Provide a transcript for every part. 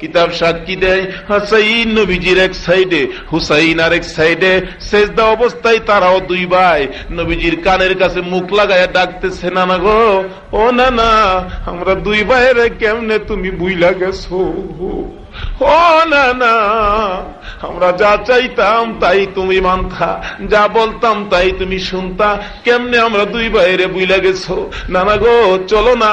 কিতাব সাক্ষী দেয়, হাসাইন নবীজির এক সাইডে হুসাইন আর এক সাইডে, সেজদা অবস্থায় তারাও দুই ভাই। নবীজির কানের কাছে মুখ লাগায় ডাকতেছে না গো, ও না না আমরা দুই ভাইয়ের কেমনে তুমি বুইলা গেছো? না না। আমরা যা চাইতাম তাই তুমি মানতা, যা বলতাম তাই তুমি শুনতা। কেমনে আমরা দুই বাইরে বুইলা গেছো? নানা গো, চলো না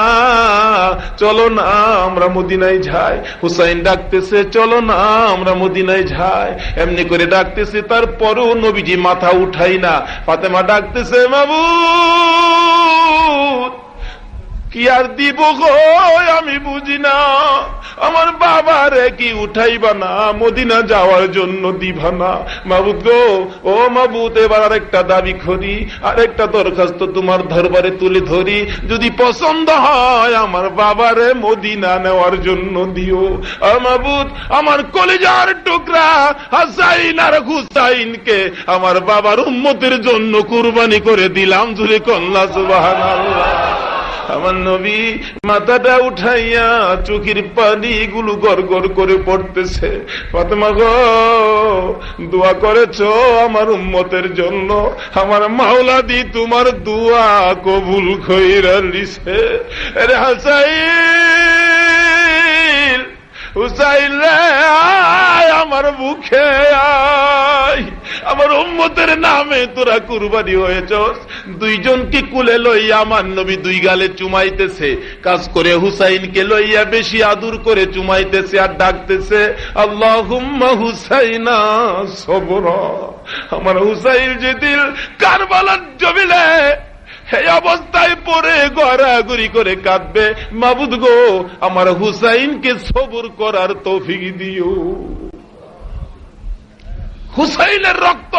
চলো না, আমরা মদিনায় যাই। হুসাইন ডাকতেছে, চলো না, আমরা মদিনায় যাই। এমনি করে ডাকতেছে, তারপরও নবীজি মাথা উঠাই না। ফাতেমা ডাকতেছে বাবু কি আর দিব গো? আমি বুঝি না। আমার বাবারে কি উঠাইবা না? মদিনা যাওয়ার জন্য দিবা না। মাবুদ গো, ও মাবুদ, এবার আরেকটা দাবি করি। আরেকটা দরখাস্ত তোমার দরবারে তুলে ধরি। যদি পছন্দ হয়, আমার বাবারে মদিনা নেওয়ার জন্য দিও। মাবুদ, আমার কলিজার টুকরা হাসাইন আর হুসাইনকে আমার বাবার উম্মতের জন্য কুরবানি করে দিলাম। জুড়ে কন্যা সুবাহ আমার নবী মাথাটা উঠাইয়া চোখের পানি গুলো গড় করে পড়তেছে। ফাতেমা গো, দোয়া করেছ আমার উম্মতের জন্য। আমার মাওলা দি তোমার দোয়া কবুল খৈরা লিছে রে হাসাইল হুসাইল আমার মুখে আমার উম্মতের নামে তোরা কুরবানি হয়েছ দুইজনকে কুলে লইয়া আমার নবী দুই গালে চুমাইতেছে। কাজ করে হুসাইনকে লইয়া বেশি আদুর করে চুমাইতেছে আর ডাকতেছে আল্লাহ হুসাইনা সবর। আমার হুসাইন যেদিন কারবালার জমিলে এই অবস্থায় পরে গড়াগড়ি করে কাঁদবে, মাবুদ গো, আমার হুসাইনকে সবর করার তৌফিক দিও। হুসাইনের রক্ত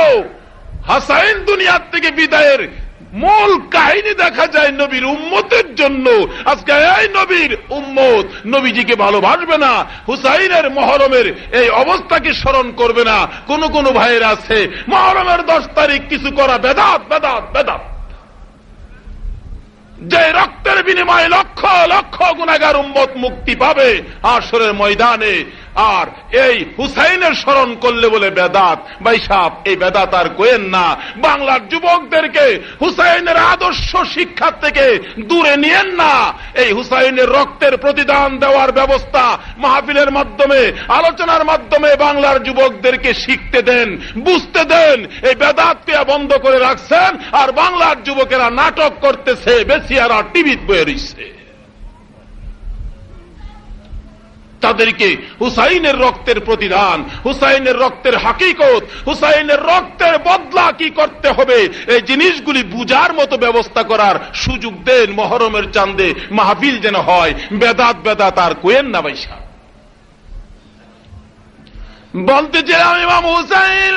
হাসাইন দুনিয়ার থেকে বিদায়ের মূল কাহিনী দেখা যায় নবীর উম্মতের জন্য। আজকে এই নবীর উম্মত নবীজিকে ভালোবাসবে না, হুসাইনের মহরমের এই অবস্থাকে স্মরণ করবে না। কোন কোন ভাইয়ের আছে, মহরমের দশ তারিখ কিছু করা বেদাত বেদাত বেদাত। যে রক্তের বিনিময়ে লক্ষ লক্ষ গুণাগার উম্মত মুক্তি পাবে আসরের ময়দানে আর এই হুসাইনের স্মরণ করলে বলে বেদাত। ভাই সাহ এই বেদাত আর কোয়েন না। বাংলার যুবকদেরকে হুসাইনের আদর্শ শিক্ষা থেকে দূরে নিয়েন না। এই হুসাইনের রক্তের প্রতিদান দেওয়ার ব্যবস্থা মাহফিলের মাধ্যমে, আলোচনার মাধ্যমে বাংলার যুবকদেরকে শিখতে দেন, বুঝতে দেন। এই বেদাতকে বন্ধ করে রাখছেন, আর বাংলার যুবকেরা নাটক করতেছে, বেশি আর টিভিত বয়ে রইছে। তাদেরকে হুসাইনের রক্তের প্রতিদান, হুসাইনের রক্তের হাকিকত, হুসাইনের রক্তের বদলা কি করতে হবে? এই জিনিসগুলি বুঝার মতো ব্যবস্থা করার সুযোগ দেন মহরমের চান্দে মাহফিল যেন হয়। বেদাত বেদাত আর কোয়েন না বাইসা বলতে চাইলাম ইমাম হুসাইন,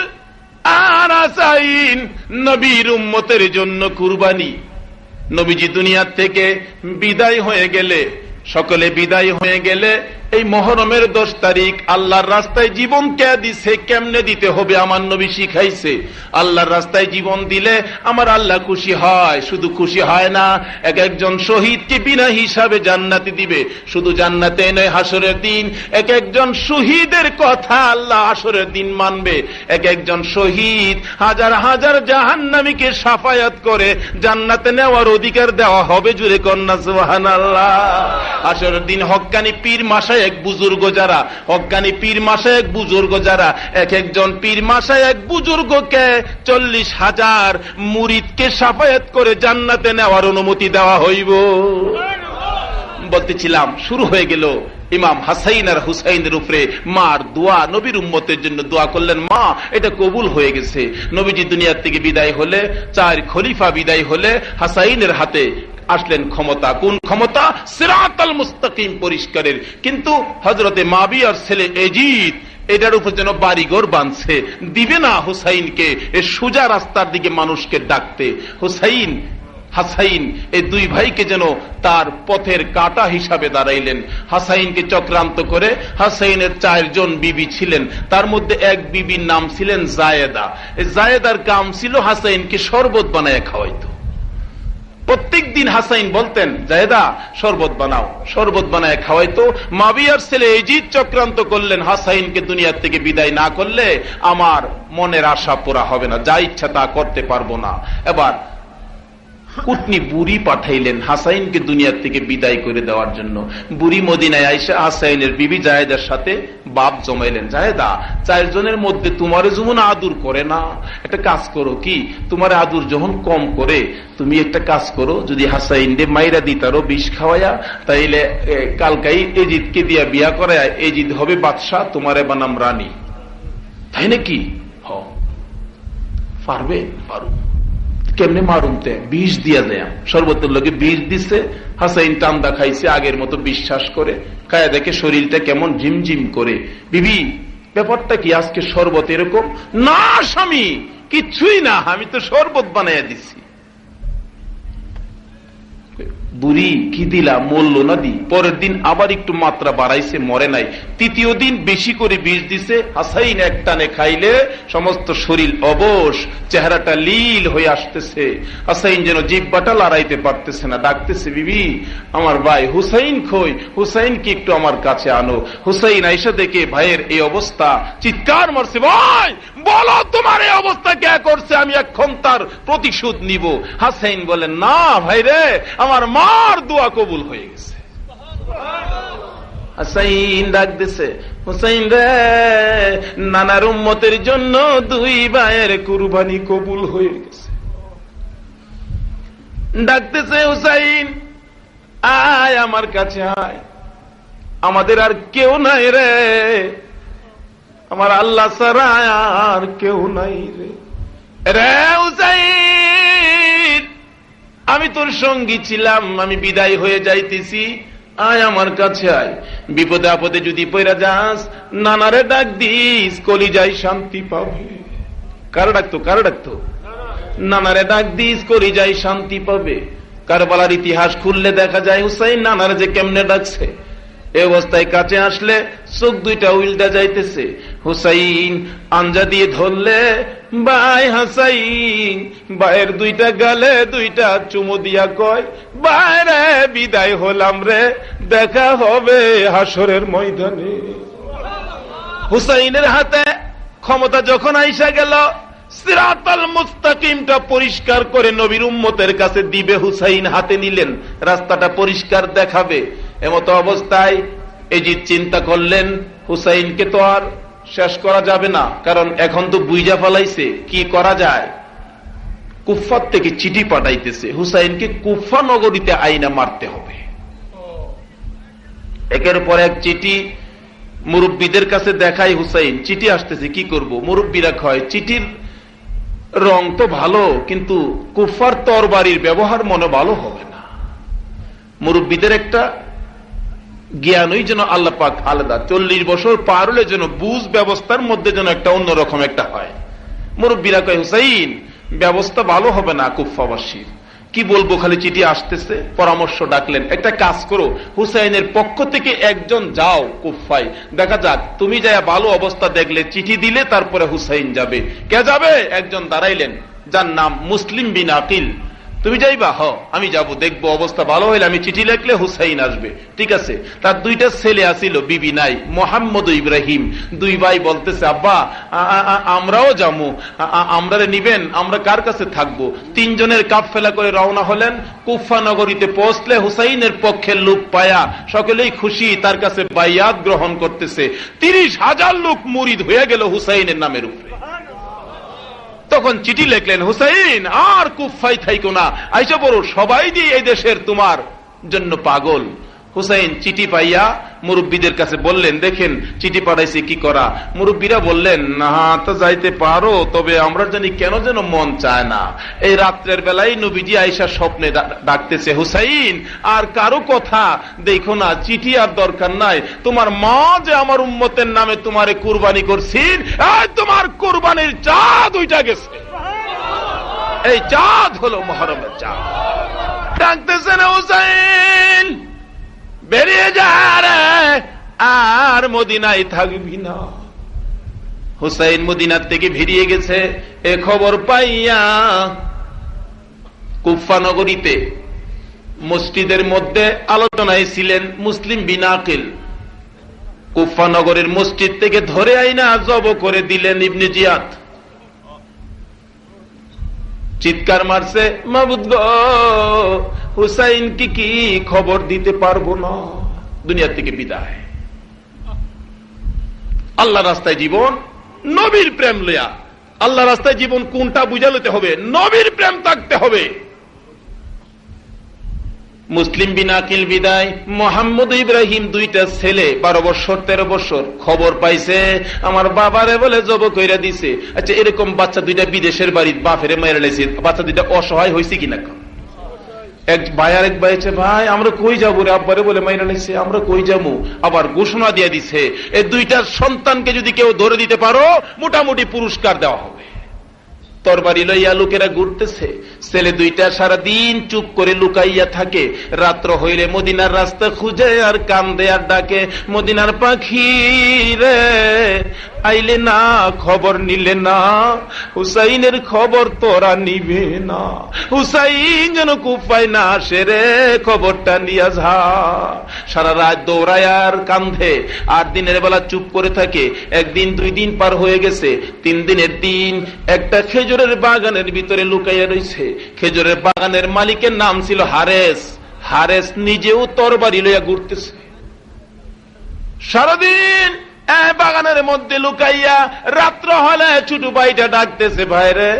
আর আসাইন নবীর উম্মতের জন্য কুরবানি। নবীজি দুনিয়ার থেকে বিদায় হয়ে গেলে, সকলে বিদায় হয়ে গেলে এই মহরমের দশ তারিখ আল্লাহর রাস্তায় জীবন কে দিছে, কেমনে দিতে হবে আমার নবী শিখাইছে। আল্লাহর রাস্তায় জীবন দিলে আমার আল্লাহ খুশি হয়। শুধু খুশি হয় না, এক একজন শহীদকে বিনা হিসাবে জান্নাতি দিবে। শুধু জান্নাতে নয় হাসরের দিন এক একজন শহীদের কথা আল্লাহ হাসরের দিন মানবে। এক একজন শহীদ হাজার হাজার জাহান্নামীকে সাফায়াত করে জান্নাতে নেওয়ার অধিকার দেওয়া হবে জুড়ে কন্যা সুহান আল্লাহ হাসরের দিন হকানি পীর মাসায় এক বুজুর্গ যারা, অজ্ঞানী পীর মাসে এক বুজুর্গ যারা, এক একজন পীর মাসে এক বুজুর্গকে চল্লিশ হাজার মুরিদকে সাফায়াত করে জান্নাতে নেওয়ার অনুমতি দেওয়া হইব। বলতেছিলাম শুরু হয়ে গেল। ইমাম হাসাইন আর হুসাইনের উপরে মার দোয়া। নবীর উম্মতের জন্য দোয়া করলেন, মা, এটা কবুল হয়ে গেছে। নবীজি দুনিয়ার থেকে বিদায় হলে, চার খলিফা বিদায় হলে হাসাইনের হাতে আসলেন ক্ষমতা। কোন ক্ষমতা? সিরাতাল মুস্তাকিম পরিষ্কারের। কিন্তু হজরতে মাবিয়ার ছেলে এজিদ, এটার উপর যেন বাড়িঘর বাঁধছে। দিবে না হুসাইনকে, এ সোজা রাস্তার দিকে মানুষকে ডাকতে। হুসাইন হাসাইন, এই দুই ভাইকে যেন তার পথের কাটা হিসাবে দাঁড়াইলেন। হাসাইনকে চক্রান্ত করে হাসাইনের চারজন বিবি ছিলেন। তার মধ্যে এক বিবির নাম ছিলেন জায়েদা। জায়েদার কাম ছিল হাসাইনকে শরবত বানায় খাওয়াইতো। প্রত্যেক দিন হাসাইন বলতেন জাহেদা শরবত বানাও। শরবত বানায় খাওয়াইতো। মাবিয়ার ছেলে এজিদ চক্রান্ত করলেন। হাসাইনকে দুনিয়ার থেকে বিদায় না করলে আমার মনের আশা পুরা হবে না। যা ইচ্ছা তা করতে পারব না। এবার কুটনি বুড়ি পাঠাইলেন হাসাইনকে দুনিয়ার থেকে বিদায় করে দেওয়ার জন্য। বুড়ি মদিনায় আইসা হাসাইনের বিবি সাথে বাপ জমাইলেন। চারজনের মধ্যে তোমার যেমন আদুর করে না। একটা কাজ করো কি? তোমার আদুর যখন কম করে, তুমি একটা কাজ করো, যদি হাসাইন রে মাইরা দিতারও বিষ খাওয়াইয়া, তাইলে কালকাই এজিদকে দিয়া বিয়া করায় এজিদ হবে বাদশাহ, তোমারে বানাম রানী। তাই নাকি? হ। পারবে? পারুন কেমনে মারুমতে? বিষ দিয়া দেয় সর্বত্র লোকে বিষ দিছে, হাসাইন টান্দা খাইছে আগের মতো বিশ্বাস করে। কায়া দেখে শরীরটা কেমন ঝিমঝিম করে। বিবি, ব্যাপারটা কি আজকে শরবত এরকম? না স্বামী, কিছুই না, আমি তো শরবত বানাইয়া দিছি। বুড়ি কি দিলা মরল না দি পরের দিন আবার একটু মাত্রা বাড়াইছে, মরে নাই। তৃতীয় দিন বেশি করে বিষ দিছে, হাসাইন খাইলে সমস্ত শরীর অবশ, চেহারাটা লীল হয়ে আসতেছে। হাসাইন যেন জিব্বাটা লড়াইতে পারতেছে না, ডাকতেছে, বিবি, আমার ভাই হুসাইন খই হুসাইন কি একটু আমার কাছে আনো? হুসাইন আইসা দেখে, ভাইয়ের এই অবস্থা। চিৎকার মারছে, ভাই, বলো তোমার এই অবস্থা কে করছে? আমি এখন তার প্রতিশোধ নিব। হাসাইন বলেন না ভাই রে, আমার মার দোয়া কবুল হয়ে গেছে। হাসাইন ডাক দিছে, হুসাইন রে, নানার উম্মতের জন্য দুই ভাইয়ের কুরবানি কবুল হয়ে গেছে। ডাকতেছে হুসাইন, আয় আমার কাছে আয়। আমাদের আর কেউ নাই রে। আমার আল্লাহ ছাড়া আর কেউ নাই রে। রে, হুসাইন আমি তোর সঙ্গী ছিলাম, আমি বিদায় হয়ে যাইতেছি। আয় আমার কাছে আয়। বিপদে আপদে যদি পয়রা যাস, নানারে ডাক দিস কলি যাই শান্তি পাবে কার ডাকতো কার ডাকতো? নানারে ডাক দিস কলি যাই শান্তি পাবে। কারবালার ইতিহাস খুললে দেখা যায়, হুসাইন নানারে যে কেমনে ডাকছে। এই অবস্থায় কাছে আসলে চোখ দুইটা উল্টা যাইতেছে। হুসাইন আঞ্জা দিয়ে ধরলে, বাই হাসাইন, বায়ের দুইটা গালে দুইটা চুমু দিয়া কয় বাইরে বিদায় হলাম রে, দেখা হবে হাসরের ময়দানে। হুসাইনের হাতে ক্ষমতা যখন আইসা গেল, সিরাতাল মুস্তাকিমটা পরিষ্কার করে নবীর উম্মতের কাছে দিবে হুসাইন হাতে নিলেন। রাস্তাটা পরিষ্কার দেখাবে। এমতো অবস্থায় এজিদ চিন্তা করলেন, হুসাইনকে তো আর শেষ করা যাবে না, কারণ এখন তো বুইজা ফলাইছে, কি করা যায়? কুফার থেকে চিঠি পাঠাইতেছে, হুসাইনকে কুফা নগরীতে আইনা মারতে হবে। একের পর এক চিঠি মুরব্বীদের কাছে দেখাই হুসাইন, চিঠি আসতেছে, কি করব? মুরব্বীরা কয়, চিঠির রং তো ভালো, কিন্তু কুফার তরবারির ব্যবহার মনে ভালো হবে না। মুরব্বীদের একটা জ্ঞানই যেন আল্লাহ পাক আলাদা। চল্লিশ বছর পার হলে যেন বুঝ ব্যবস্থার মধ্যে যেন একটা অন্যরকম একটা হয়। মুরব্বীরা কয়, হুসাইন, ব্যবস্থা ভালো হবে না কুফাবাসীর কি বলব, খালি চিঠি আসতেছে, পরামর্শ ডাকলেন। একটা কাজ করো, হুসাইনের পক্ষ থেকে একজন যাও কুফাই দেখা যাক, তুমি যা ভালো অবস্থা দেখলে, চিঠি দিলে তারপরে হুসাইন যাবে। কে যাবে? একজন দাঁড়াইলেন, যার নাম মুসলিম বিন আকিল। তুমি যাইবা? হ আমি যাব, দেখব অবস্থা ভালো হইলে আমি চিঠি লিখলে হুসাইন আসবে। ঠিক আছে? তার দুইটা ছেলে আসিল বিবি নাই, মোহাম্মদ ইব্রাহিম। দুই ভাই বলতেছে, আব্বা আমরাও যাব আমরা নিবেন, আমরা কার কাছে থাকব? তিনজনের কাপ ফেলা করে রওনা হলেন, কুফা নগরীতে পৌঁছলে হুসাইনের পক্ষে লোক পায়া, সকলেই খুশি, তার কাছে বাইয়াত গ্রহণ করতেছে। তিরিশ হাজার লোক মুরিদ হয়ে গেল হুসাইনের নামের উপরে। তখন চিঠি লিখলেন, হুসাইন, আর কুফাই থাইকো না। আইসা বড় সবাই দিয়ে এই দেশের তোমার জন্য পাগল। হুসাইন চিঠি পাইয়া মুরব্বীদের কাছে বললেন, দেখেন, চিঠি পাঠাইছে, কি করা? মুরব্বীরা বললেন, না, তো যাইতে পারো, তবে আমরা জানি কেন যেন মন চায় না। এই রাত্রের বেলায় নবীজি আইসা স্বপ্নে ডাকতেছে, হুসাইন, আর কারও কথা দেখো না, চিঠি আর দরকার নাই। তোমার মা যে আমার উম্মতের নামে তোমারে কুরবানি করছিন এই তোমার কুরবানির চাঁদ ওইটা গেছে। এই চাঁদ হলো মহরমের চাঁদ। ডাকতেছে না হুসাইন। বেরিয়ে যা আর মদিনায় থাকবি না। হুসাইন মদিনার থেকে ভিড়িয়ে গেছে, এ খবর পাইয়া কুফা নগরীতে মসজিদের মধ্যে আলোচনায় ছিলেন মুসলিম বিনাকিল কুফানগরের মসজিদ থেকে ধরে আইনা জব করে দিলেন ইবনে জিয়াদ। চিৎকার মারছে, মাবুদ হুসাইন কি কি খবর দিতে পারব না? দুনিয়া থেকে বিদায়। আল্লাহ রাস্তায় জীবন, নবীর প্রেম লইয়া। আল্লাহ রাস্তায় জীবন কোনটা বুঝা লইতে হবে? নবীর প্রেম থাকতে হবে। মুসলিম বিনাকিল বিদায়। মোহাম্মদ ইব্রাহিম দুইটা ছেলে, বারো বছর, তেরো বছর। খবর পাইছে, আমার বাবারে বলে জব কইরা দিছে। আচ্ছা এরকম বাচ্চা দুইটা বিদেশের বাড়ির বাপেরে মেরে লেছে বাচ্চা দুইটা অসহায় হয়েছে কিনা? এক আর এক ভাই ভাই, আমরা কই যাব রে? আব্বারে বলে মাইরা লাইছে আমরা কই যাব? আবার ঘোষণা দিয়ে দিছে এই দুইটার সন্তানকে যদি কেউ ধরে দিতে পারো, মোটামুটি পুরস্কার দেওয়া হবে। তরবারি লইয়া লোকেরা ঘুরতেছে, ছেলে দুইটা সারা দিন চুপ করে লুকাইয়া থাকে। রাত্র হইলে মদিনার রাস্তা খুঁজে আর কান্দে আর ডাকে, মদিনার পাখি রে আইলে না, খবর নিলে না। হুসাইনের খবর তোরা নিবে না। হুসাইন যেন কুফাই না আসে রে, খবরটা নিয়া যা। সারা রাত দৌড়ায় আর কান্ধে আর দিনের বেলা চুপ করে থাকে। একদিন, দুই দিন পার হয়ে গেছে। তিন দিনের দিন একটা খেজুরের বাগানের ভিতরে লুকাইয়া রয়েছে খেজুরের বাগানের মালিকের নাম ছিল হারেস। হারেস নিজেও তরবারি লইয়া ঘুরতেছে। সারাদিন বাগানের মধ্যে লুকাইয়া রাত্র হলে ছোট ভাইটা ডাকতেছে, ভাইরে,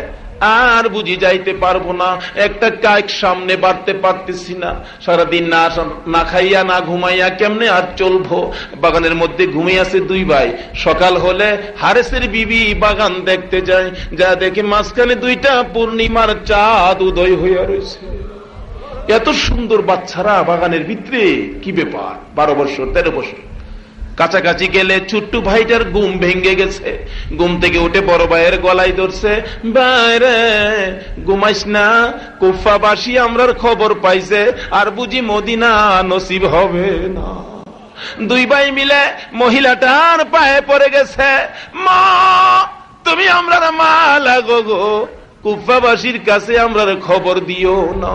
আর বুঝি যাইতে পারব না। একটা কায়ক সামনে বাড়তে পারতেছি না। সারাদিন না না খাইয়া, না ঘুমাইয়া কেমনে আর চলবো? বাগানের মধ্যে ঘুমিয়ে দুই ভাই। সকাল হলে হারেসের বিবি বাগান দেখতে যায়। যা দেখে মাঝখানে দুইটা পূর্ণিমার চাঁদ উদয় হইয়া রয়েছে এত সুন্দর বাচ্চারা বাগানের ভিতরে, কি ব্যাপার? বারো বছর, তেরো বছর। কাছাকাছি গেলে ছোট্ট ভাইটার ঘুম ভেঙে গেছে। ঘুম থেকে উঠে বড় ভাইয়ের গলায় ধরছে বাইরে ঘুমাইস না, কুফাবাসী আমরার খবর পাইছে, আর বুঝি মদিনা নসিব হবে না। দুই ভাই মিলে মহিলাটার পায়ে পড়ে গেছে, মা, তুমি আমরা মা লাগো গো কুফাবাসীর কাছে আমরা খবর দিও না।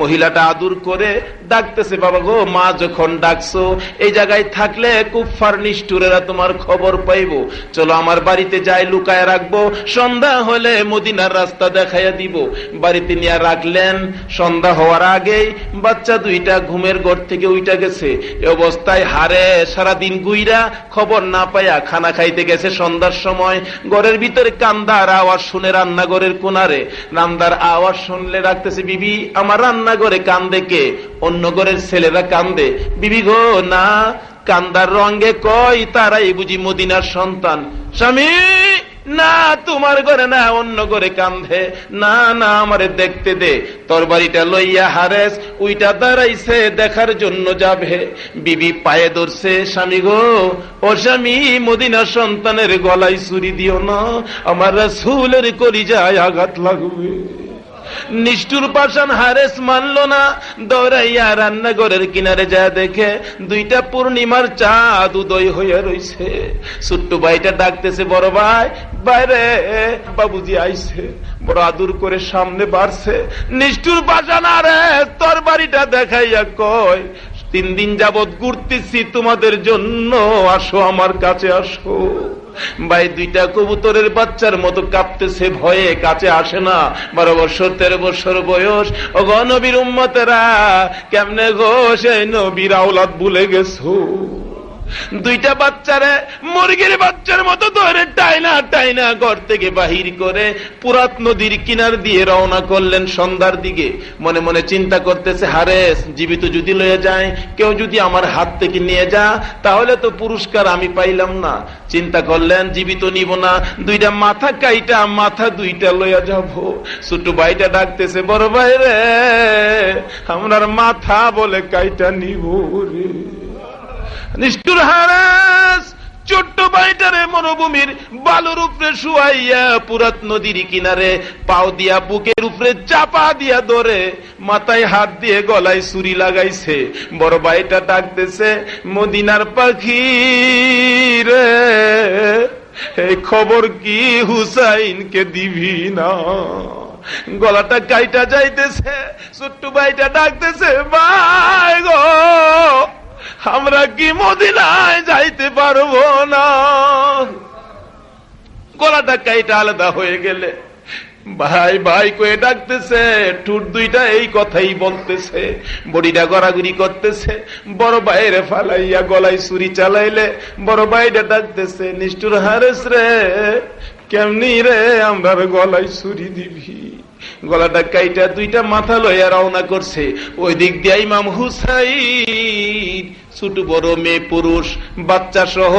মহিলাটা আদর করে ডাকতেছে, বাবা গো, মা যখন ডাকছো, এই জায়গায় থাকলে কুফার নিষ্ঠুরেরা তোমার খবর পাইব। চলো আমার বাড়িতে যাই, লুকায় রাখব। সন্ধ্যা হলে মদিনার রাস্তা দেখাইয়া দিব। বাড়িতে নিয়ে রাখলেন, সন্ধ্যা হওয়ার আগেই বাচ্চা দুইটা ঘুমের ঘর থেকে উইটা গেছে। এ অবস্থায় হারে সারাদিন গুইরা খবর না পাইয়া খানা খাইতে গেছে সন্ধ্যার সময়। ঘরের ভিতরে কান্দার আওয়াজ শুনে রান্নাঘরের কোনারে রান্দার আওয়াজ শুনলে রাখতেছে বিবি, আমার রান্না ঘরে কান্দে কে? অন্য ঘরের ছেলেরা কান্দে। বিবি গো, না, কান্দার রঙে কয় তারাই বুঝি মদিনার সন্তান। স্বামী না, তোমার ঘরে না, অন্য ঘরে কান্ধে না না, আমারে দেখতে দে। তোর বাড়িটা লইয়া হারেস, উইটা দাঁড়াইছে, দেখার জন্য যাবে। বিবি পায়ে ধরছে, স্বামী গো, ও স্বামী, মদিনা সন্তানের গলায় চুরি দিও না, আমার রাসুলের করি যায় আঘাত লাগবে। নিষ্ঠুর পাশান হারেস মানল না। দৌড়াইয়া রান্নাঘরের কিনারে যা দেখে, দুইটা পূর্ণিমার চাঁদ উদয় হইয়া রইছে। ছোট্ট ভাইটা ডাকতেছে, বড় ভাই, বাইরে, বাবুজি আইছে। বড় আদুর করে সামনে বাড়ছে। নিষ্ঠুর পাশান আরে তোর বাড়িটা দেখাইয়া কয় তিন দিন যাবৎ ঘুরতেছি তোমাদের জন্য। আসো আমার কাছে, আসো। ভাই, দুইটা কবুতরের বাচ্চার মতো কাঁপতেছে, ভয়ে কাছে আসে না। বারো বছর, তেরো বছর বয়স। ও গণবীর উম্মতেরা, কেমনে গো সে নবীর আওলাদ ভুলে গেছো? দুইটা বাচ্চারে, মুরগির বাচ্চার মতো ধরে টাইনা টাইনা ঘর থেকে বাহির করে পুরাত নদীর কিনার দিয়ে রওনা করলেন সন্ধ্যার দিকে। মনে মনে চিন্তা করতেছে হারেস জীবিত যদি লয়ে যায়, কেউ যদি আমার হাত থেকে নিয়ে যা, তাহলে তো পুরস্কার আমি পাইলাম না। চিন্তা করলেন, জীবিত নিব না, দুইটা মাথা কাইটা, মাথা দুইটা লইয়া যাব। ছোট ভাইটা ডাকতেছে, বড় ভাই রে আমার মাথা বলে কাইটা নিব রে। নিষ্ঠুর হারাস, ছোট্ট বাইটারে মরুভূমির বালুর উপরে শুয়াইয়া পুরাত নদীর কিনারে পাও দিয়া বুকের উপরে চাপা দিয়া ধরে, মাথায় হাত দিয়ে গলায় ছুরি লাগাইছে। বড় বাইটা ডাকতেছে, মদিনার পাখি রে, এই খবর কি হুসাইনকে দিবি না? গলাটা কাইটা যাইতেছে, ছোট্ট ভাইটা ডাকতেছে, ভাই গো আমরা কি মদিনায় যাইতে পারব না? গলাটা কাইটা আলাদা হয়ে গেলে। ভাই ভাই কয়ে ডাকতেছে, ঠুট দুইটা এই কথাই বলতেছে, বডিটা গড়াগড়ি করতেছে, বড় ভাইয়ের ফালাইয়া গলায় ছুরি চালাইলে, বড় ভাইটা ডাকতেছে, নিষ্ঠুর হারেস রে, কেমনি রে আমার গলায় ছুরি দিবি? গলাটা কাইটা দুইটা মাথা লইয়া রওনা করছে। ওই দিক দিয়ে ইমাম হুসাইন, ছোট বড় মেয়ে পুরুষ, বাচ্চা সহ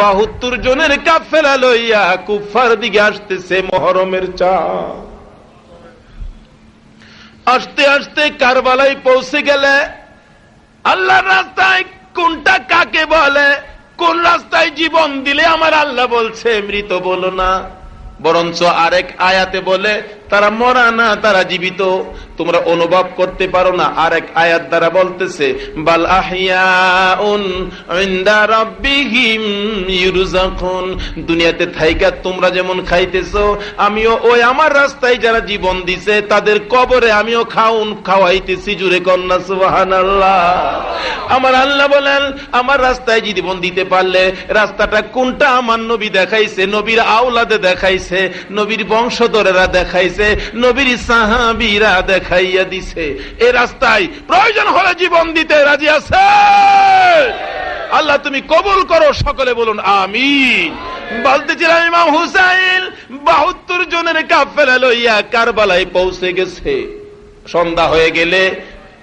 বাহাত্তর জনের কাফেলা লইয়া কুফার দিকে আসতেছে মহরমের চা আসতে আসতে কারবালায় পৌঁছে গেলে আল্লাহ রাস্তায় কোনটা কাকে বলে, কোন রাস্তায় জীবন দিলে আমার আল্লাহ বলছে, মৃত বলো না। বরঞ্চ আরেক আয়াতে বলে তারা মরা না তারা জীবিত। তোমরা অনুভব করতে পারো না। আরেক আয়াত দ্বারা বলতেছে, বাল ইউরজাকুন দুনিয়াতে থাইকা তোমরা যেমন খাইতেছো, আমিও ওই আমার রাস্তায় যারা জীবন দিছে, তাদের কবরে আমিও খাউন খাওয়াইতেছি। জুরে কন্যা, সুবহানাল্লাহ। আমার আল্লাহ বলেন, আমার রাস্তায় জীবন দিতে পারলে রাস্তাটা কোনটা আমার নবী দেখাইছে, নবীর আওলাদে দেখাইছে, নবীর বংশধরেরা দেখাইছে, নবীর সাহাবিরা দেখাইয়া দিছে। এ রাস্তায় প্রয়োজন হলে জীবন দিতে রাজি আছে? আল্লাহ, তুমি কবুল করো, সকলে বলুন, আমিন। বলতেছিলাম ইমাম হুসাইন, বাহাত্তর জনের কাফেলা লইয়া কারবালায় পৌঁছে গেছে। সন্ধ্যা হয়ে গেলে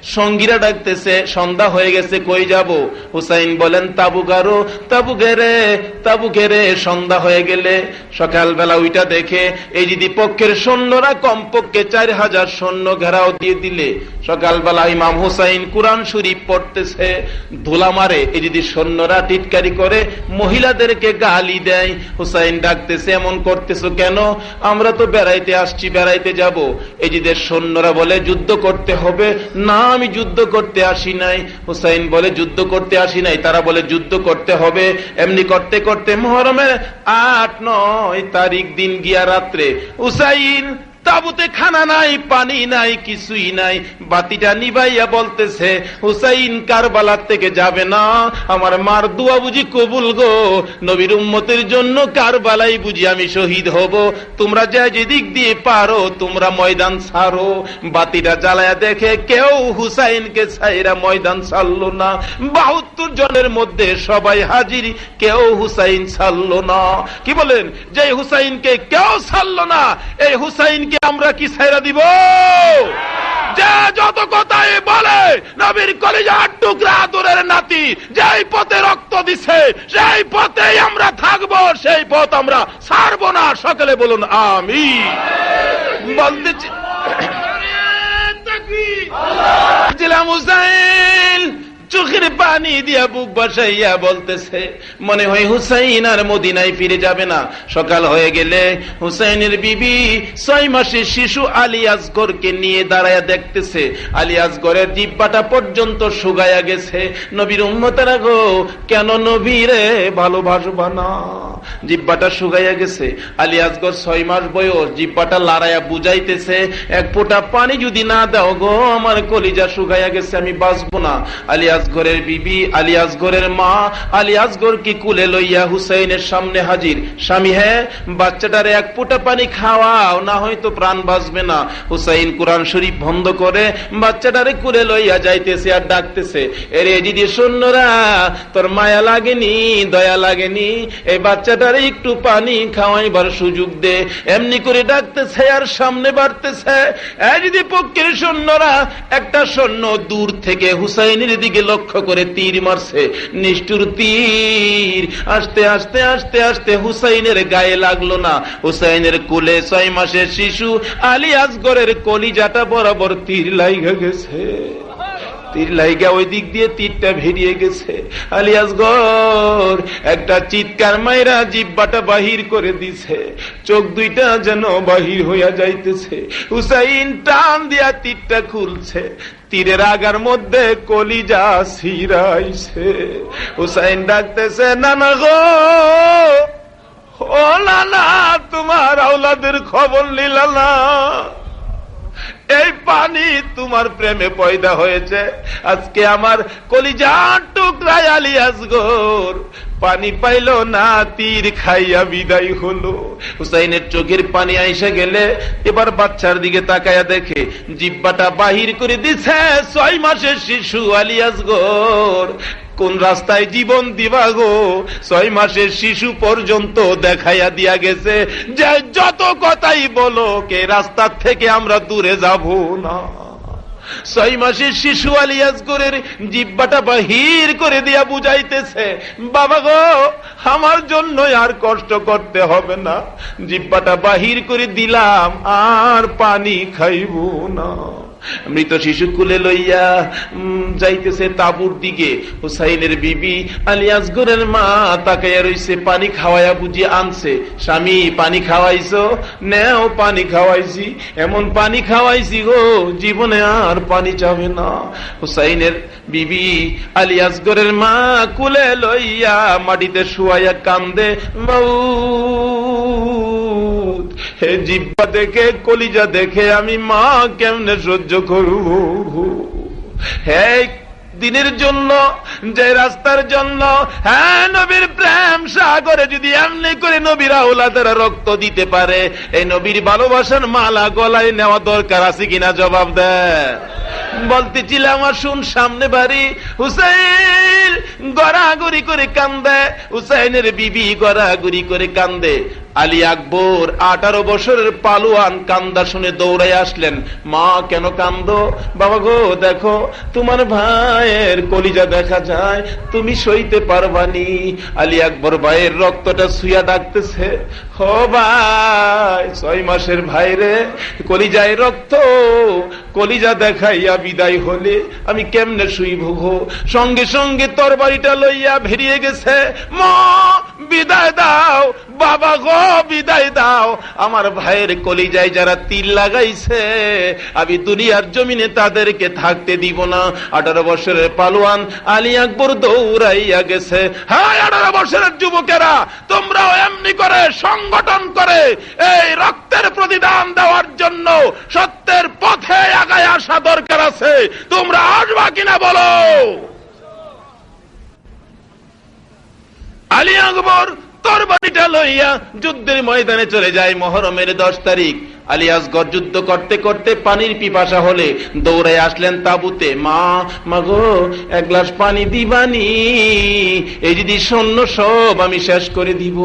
সঙ্গীরা ডাকতেছে, সন্ধ্যা হয়ে গেছে, কই যাব? হুসাইন বলেন তাবু গারো তাবু ঘেরে তাবু ঘেরে সন্ধ্যা হয়ে গেলে। সকালবেলা ওইটা দেখে, এই যদি পক্ষের সৈন্যরা কমপক্ষে চার হাজার সৈন্য ঘেরাও দিয়ে দিলে। সকালবেলা ইমাম হুসাইন কোরআন শরীফ পড়তেছে, ধুলা মারে, এই যদি সৈন্যরা টিটকারি করে, মহিলাদেরকে গালি দেয়। হুসাইন ডাকতেছে, এমন করতেছো কেন? আমরা তো বেড়াইতে আসছি, বেড়াইতে যাব। এই যদি সৈন্যরা বলে, যুদ্ধ করতে হবে। না আমি যুদ্ধ করতে আসি নাই। হুসাইন বলে, যুদ্ধ করতে আসি নাই। তারা বলে, যুদ্ধ করতে হবে। এমনি করতে করতে মহরমের আট, নয় তারিখ দিন গিয়া রাত্রে হুসাইন তাবুতে খানা নাই, পানি নাই, কিছুই নাই। বাতিটা নিবাইয়া বলতেছে, হুসাইন কারবালার থেকে যাবে না। আমার মার দুয়া বুঝি কবুল গো। নবীর উম্মতের জন্য কারবালাই বুঝি আমি শহীদ হব। তোমরা যা যেদিক দিয়ে পারো, তোমরা ময়দান ছাড়ো। বাতিটা জ্বালায়া দেখে কেউ হুসাইনকে ছাইরা ময়দান ছাড়লো না। বাহাত্তর জনের মধ্যে সবাই হাজির, কেউ হুসাইন ছাড়লো না। কি বলেন? যে হুসাইনকে কেউ ছাড়লো না, এই হুসাইনকে আমরা কি ছাইরা দিব? যে যত কথাই বলে নবীর কলিজার টুকরা আদরের নাতি যেই পথে রক্ত দিছে সেই পথেই আমরা থাকব সেই পথ আমরা ছাড়বো না। সকলে বলুন আমি বলতেছি ছিলাম হুসাইন চোখের পানি দিয়া বুক বসাইয়া বলতেছে, মনে হয় হুসাইন আর মদিনায় ফিরে যাবে না। সকাল হয়ে গেলে হুসাইনের বিবি ছয় মাসের শিশু আলী আসগরকে নিয়ে দাঁড়ায় দেখতেছে। আলী আসগরের জিব্বাটা পর্যন্ত শুকায়া গেছে। নবীর উম্মতারা গো, কেন নবীরে ভালোবাসবা না? জিব্বাটা শুকাইয়া গেছে। আলী আসগর ছয় মাস বয়স, জিব্বাটা লাড়াইয়া বুঝাইতেছে, এক ফোঁটা পানি যদি না দাও গো, আমার কলিজা শুকাইয়া গেছে, আমি বাঁচবো না। আলী আসগরের বিবি আলী আসগরের মা আলী আসগর কি কুলে লইয়া হুসাইনের সামনে হাজির? স্বামী হ্যাঁ বাচ্চাটারে এক ফোঁটা পানি খাওয়াও, না হয়তো প্রাণ বাঁচবে না। হুসাইন কোরআন শরীফ বন্ধ করে বাচ্চাটারে কুলে লইয়া যাইতেছে আর ডাকতেছে, এরে দিদি সৈন্যরা তোর মায়া লাগেনি, দয়া লাগেনি, এই বাচ্চাটারে একটু পানি খাওয়াইবার সুযোগ দে। এমনি করে ডাকতেছে আর সামনে বাড়তেছে। দিদি পক্ষের সৈন্যরা, একটা সৈন্য দূর থেকে হুসাইনের দিকে লক্ষ্য করে তীর মারছে। নিষ্ঠুর তীর। আস্তে আস্তে আস্তে আস্তে হুসাইনের গায়ে লাগল না। হুসাইনের কোলে ছয় মাসের শিশু আলী কলিজাটা বরাবর তীর লাইগা গেছে। তীর লাইগা ওই দিক দিয়ে তীরটা ভেরিয়ে গেছে। আলিয়াসগর একটা চিৎকার মায়েরা জিব্বাটা বাহির করে দিছে। চোখ দুইটা যেন বাহির হইয়া যাইতেছে। হুসাইন টান দিয়া তীরটা খুলছে। তীরের আগার মধ্যে কলিজা সিরাইছে হুসাইন ডাকতেছে, নানা গো, ও নানা, তোমার আওলাদের খবর নিলা না। এই পানি তোমার প্রেমে পয়দা হয়েছে। আজকে আমার কলিজার টুকরাই আলী আসগর পানি পাইল না, তীর খাইয়া বিদায় হলো। হুসাইনের চোখের পানি আইসা গেলে এবার বাচ্চার দিকে তাকায়া দেখে জিব্বাটা বাহির করে দিছে, ছয় মাসের শিশু আলিয়াসগর কোন রাস্তায় জীবন দিবা গো? ছয় মাসের শিশু পর্যন্ত দেখাইয়া দিয়া গেছে যে, যত কথাই বলো, কে রাস্তার থেকে আমরা দূরে যাব না। ছয় মাসের শিশু আলিয়াজগরের জিব্বাটা বাহির করে দিয়া বুঝাইতেছে, বাবা গো, আমার জন্য আর কষ্ট করতে হবে না। জিব্বাটা বাহির করে দিলাম, আর পানি খাইব না। মৃত শিশু কুলে লইয়া যাইতেছে তাবুর দিকে। হুসাইনের বিবি আলিয়াসগরের মা তাকাইয়া রইছে, পানি খাওয়াইয়া বুঝি আনছে, স্বামী, পানি খাওয়াইছো? নেও, পানি খাওয়াইছি, এমন পানি খাওয়াইছি গো, জীবনে আর পানি চাবে না। হুসাইনের বিবি আলিয়াসগরের মা কুলে লইয়া মাটিতে শুয়াইয়া কান্দে মাউত হে জিব্বা দেখে, কলিজা দেখে আমি মা কেমনে সহ্য করব হে দিনের জন্য, যে রাস্তার জন্য হ্যাঁ নবীর প্রেম সাগরে যদি এমনি করে নবীর আউলাদেরা রক্ত দিতে পারে, এই নবীর ভালোবাসার মালা গলায় নেওয়া দরকার আছে কিনা জবাব দেয় বলতেছিলাম আমার শুন সামনে বাড়ি। হুসাইন গড়াগড়ি করে কান্দে। হুসাইনের বিবি গড়াগড়ি করে কান্দে। আলী আকবর আঠারো বছরের পালুয়ান কান্দা শুনে দৌড়াই আসলেন। মা কেন কান্দ? বাবা গো, দেখো, তোমার ভাইয়ের কলিজা দেখা যায়, তুমি সইতে পারবানি। আলী আকবর ভাইয়ের রক্তটা সুইয়া ডাকতেছে ও ভাই, ছয় মাসের ভাইরে কলিজায় রক্ত, কলিজা দেখাইয়া বিদায় হলে আমি কেমনে শুইব গো? সঙ্গে সঙ্গে তরবারিটা লইয়া ভেরিয়ে গেছে, মা, বিদায় দাও, বাবা গো। বিদায় দাও। আমার ভাইয়ের কলিজায় যারা তীর লাগাইছে, আমি দুনিয়ার জমিনে তাদেরকে থাকতে দিব না। আঠারো বছরের পালোয়ান আলী আকবর দৌড়াইয়া গেছে। হ্যাঁ আঠারো বছরের যুবকেরা, তোমরাও এমনি করে সংগঠন করে এই রক্তের প্রতিদান দেওয়ার জন্য সত্যের পথে আগায় আসা দরকার আছে। তোমরা আসবা কিনা বলো? আলী আকবর তরবারিটা লইয়া যুদ্ধের ময়দানে চলে যায় মহরমের দশ তারিখ। আলী আসগর যুদ্ধ করতে করতে পানির পিপাসা হলে দৌড়ে আসলেন তাবুতে, মা মাগো এক গ্লাস পানি দিবানি, এই যদি সৈন্য সব আমি শেষ করে দিব।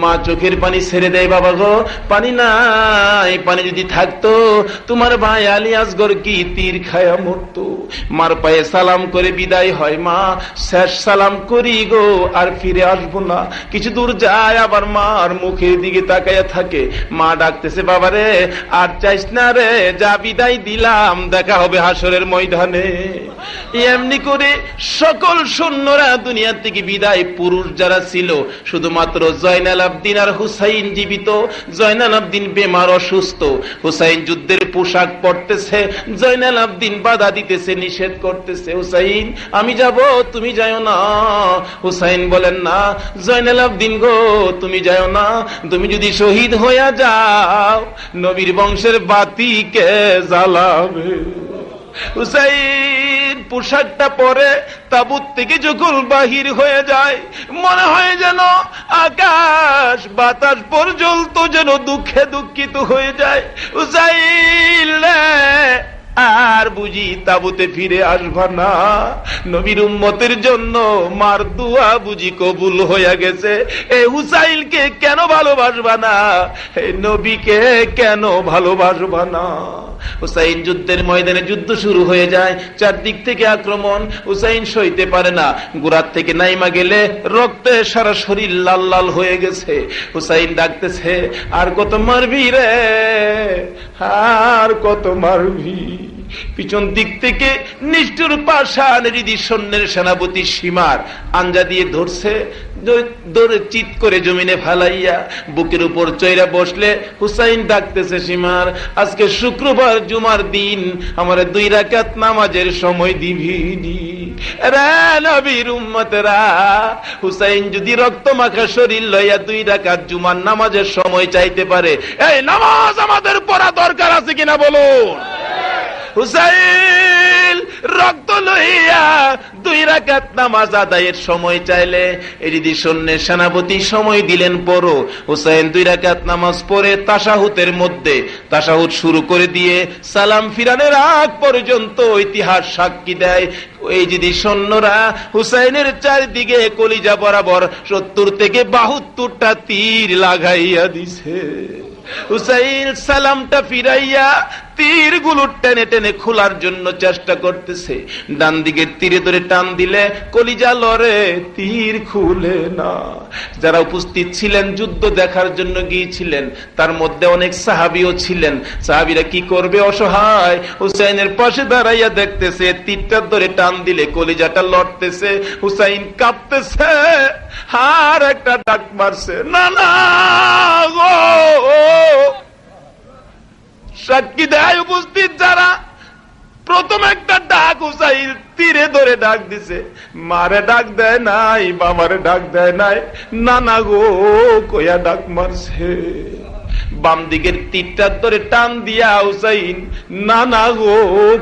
মা, চোখের পানি ছেড়ে দেয়, বাবা গো, পানি নাই, পানি যদি থাকতো, তোমার ভাই আলী আসগর কি তীর খায়া মরতো? মার পায়ে সালাম করে বিদায় হয়, মা, শেষ সালাম করি গো, আর ফিরে আসব না। কিছু দূর যায় আবার মার মুখের দিকে তাকাইয়া থাকে। মা ডাকতেছে, বাবারে আর চাইস না রে, যা বিদায় দিলাম, দেখা হবে হাসরের ময়দানে। এমনি করে সকল সৈন্যরা দুনিয়া থেকে বিদায় পুরুষ যারা ছিল, শুধুমাত্র জয়নাল আবদিন আর হুসাইন জীবিত। জয়নাল আবদিন বেমার অসুস্থ। হুসাইন যুদ্ধের পোশাক পরতেছে, জয়নাল আবদিন বাধা দিতেছে, নিষেধ করতেছে। হুসাইন, আমি যাব, তুমি যাও না। হুসাইন বলেন, না, জয়নাল আবদিন গো, তুমি যাও না। তুমি যদি শহীদ হইয়া যাও নবীর বংশের বাতিকে জ্বালাবে। হুসাইন পোশাকটা পরে তাবুত থেকে যখন বাহির হয়ে যায়, মনে হয় যেন আকাশ বাতাস পর্যন্ত যেন দুঃখে দুঃখিত হয়ে যায়। হুসাইন আর বুঝি তাবুতে ফিরে আসবা না। নবীর উম্মতের জন্য মার দুয়া বুঝি কবুল হয়ে গেছে। এই হুসাইলকে কেন ভালোবাসবা না? এই নবীকে কেন ভালোবাসবা না? হুসাইন যুদ্ধের ময়দানে যুদ্ধ শুরু হয়ে যায়। চারদিক থেকে আক্রমণ। হুসাইন সইতে পারে না। গোড়ার থেকে নাইমা গেলে রক্তে সারা শরীর লাল লাল হয়ে গেছে। হুসাইন ডাকতেছে, আর কত মারবি রে? আর কত মারবি? পিছন দিক থেকে নিষ্ঠুর পাশান হৃদি সৈন্যের সেনাপতি সীমার আঞ্জা দিয়ে ধরছে চিত করে জমিনে ফালাইয়া বুকের উপর চৈরা বসলে হুসাইন ডাকতেছে, সীমার, আজকে শুক্রবার জুমার দিন, আমার দুই রাকাত নামাজের সময় দিবিনি। রে হুসাইন যদি রক্ত মাখা শরীর লইয়া দুই রাকাত জুমার নামাজের সময় চাইতে পারে, এই নামাজ আমাদের পড়া দরকার আছে কিনা বলুন। হুসাইন, রক্ত লইয়া দুই রাকাত নামাজ আদায়ের সময় চাইলে, এই যদি সৈন্যের সেনাপতি সময় দিলেন পরো হুসাইন দুই রাকাত নামাজ পড়ে তাসাহুতের মধ্যে, তাসাহুত শুরু করে দিয়ে সালাম ফিরানের আগ পর্যন্ত ইতিহাস সাক্ষী দেয়। এই যদি সৈন্যরা হুসাইনের চারিদিকে কলিজা বরাবর সত্তর থেকে বাহাত্তরটা তীর লাগাইয়া দিছে। হুসাইন সালামটা ফিরাইয়া তীরগুলো টেনে টেনে খোলার জন্য চেষ্টা করতেছে। ডান দিকের তীরে ধরে টান দিলে কলিজা লড়ে, তীর খুলে না। যারা উপস্থিত ছিলেন, যুদ্ধ দেখার জন্য গিয়েছিলেন, তার মধ্যে অনেক সাহাবিও ছিলেন। সাহাবিরা কি করবে? অসহায়। হুসাইনের পাশে দাঁড়াইয়া দেখতেছে, তীরটা ধরে টান দিলে কলিজাটা লড়তেছে। হুসাইন কাঁপতেছে আর একটা ডাক মারছে, না না, গো! সাক্ষী দেয় উপস্থিত যারা, প্রথম একটা ডাক হুসাইন তীরে ধরে ডাক দিছে, মারে ডাক দেয় নাই, বাবারে ডাক দেয় নাই, নানা গো কয়া ডাক মারছে। বাম দিকের তীরটার ধরে টান দিয়া হুসাইন নানা গো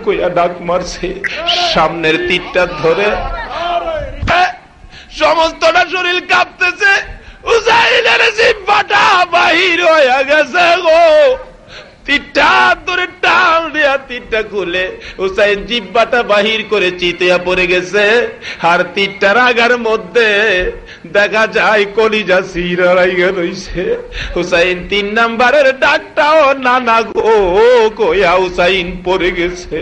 কয়া ডাক মারছে। সামনের তীরটার ধরে সমস্তটা শরীর কাঁপতেছে হুসাইনের জিব্বাটা বাহির হয়ে গেছে গো। হুসাইন জিব্বাটা বাহির করে চিতিয়া গেছে। আর তীরটার আগার মধ্যে দেখা যায় তিন নাম্বারের ডাকটাও গো হুসাইন পড়ে গেছে।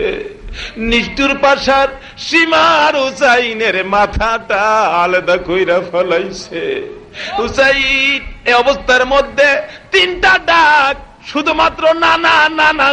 নিষ্ঠুর পাশার সীমার হুসাইনের মাথাটা আলাদা কইরা ফলাইছে। হুসাইন অবস্থার মধ্যে তিনটা ডাক শুধুমাত্র না না না নানা